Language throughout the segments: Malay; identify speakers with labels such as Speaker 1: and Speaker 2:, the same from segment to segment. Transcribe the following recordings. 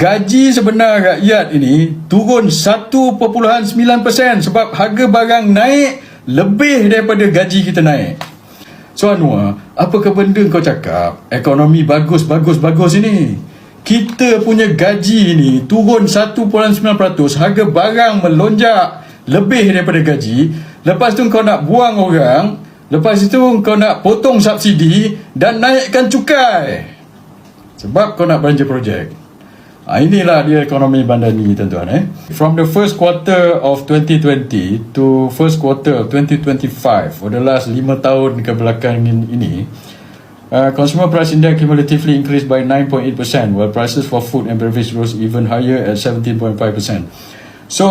Speaker 1: gaji sebenar rakyat ini turun 1.9% sebab harga barang naik lebih daripada gaji kita naik. So Anwar, apakah benda kau cakap ekonomi bagus bagus bagus ini? Kita punya gaji ini turun 1.9%, harga barang melonjak lebih daripada gaji. Lepas tu kau nak buang orang, lepas itu kau nak potong subsidi dan naikkan cukai. Sebab kau nak belanja projek. Ha, inilah dia ekonomi bandar ni tuan-tuan eh. From the first quarter of 2020 to first quarter of 2025 for the last 5 tahun ke belakang ini uh, consumer price index cumulatively increased by 9.8% while prices for food and beverage rose even higher at 17.5%. So,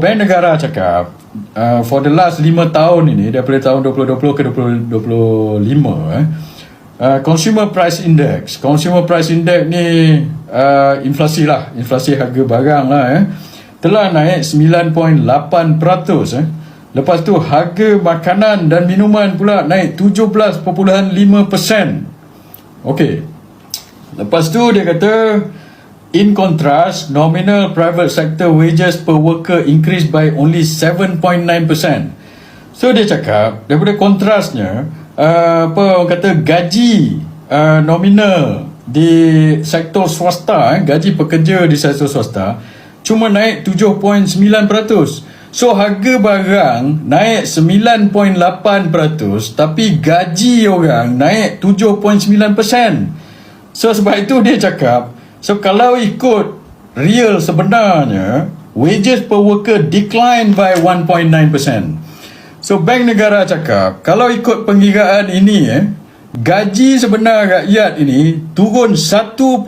Speaker 1: Bank Negara cakap uh, for the last 5 tahun ini daripada tahun 2020 ke 2025 eh Uh, consumer price index. Consumer price index ni uh, inflasi lah. Inflasi harga barang lah eh. Telah naik 9.8% eh. Lepas tu harga makanan dan minuman pula naik 17.5% okey. Lepas tu dia kata in contrast nominal private sector wages per worker increased by only 7.9% so dia cakap daripada kontrasnya uh, apa orang kata gaji uh, nominal di sektor swasta eh, gaji pekerja di sektor swasta cuma naik 7.9%. So harga barang naik 9.8% tapi gaji orang naik 7.9%. So sebab itu dia cakap so kalau ikut real sebenarnya wages per worker decline by 1.9%. So Bank Negara cakap kalau ikut pengiraan ini eh gaji sebenar rakyat ini turun 1.9%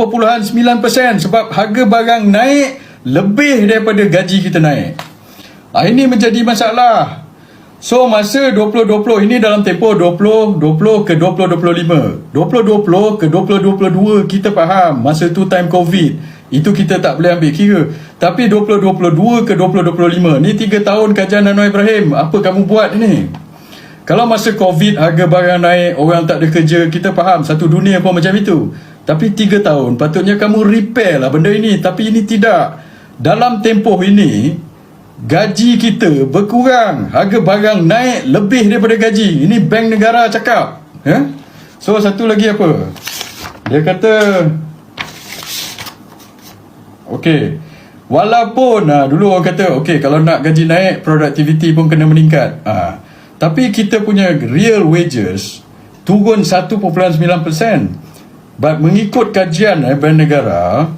Speaker 1: sebab harga barang naik lebih daripada gaji kita naik. Ah, ini menjadi masalah. So masa 2020 ini dalam tempoh 2020 ke 2025. 2020 ke 2022 kita faham masa tu time covid. Itu kita tak boleh ambil kira. Tapi 2022 ke 2025 ni 3 tahun kajian Anwar Ibrahim. Apa kamu buat ini? Kalau masa covid harga barang naik, orang tak ada kerja, kita faham satu dunia pun macam itu. Tapi 3 tahun patutnya kamu repair lah benda ini. Tapi ini tidak. Dalam tempoh ini gaji kita berkurang, harga barang naik lebih daripada gaji. Ini bank negara cakap. Ya? So satu lagi apa? Dia kata Okey. Walaupun ha, dulu orang kata okey kalau nak gaji naik productivity pun kena meningkat. Ha. Tapi kita punya real wages turun 1.9%. But mengikut kajian eh, Negara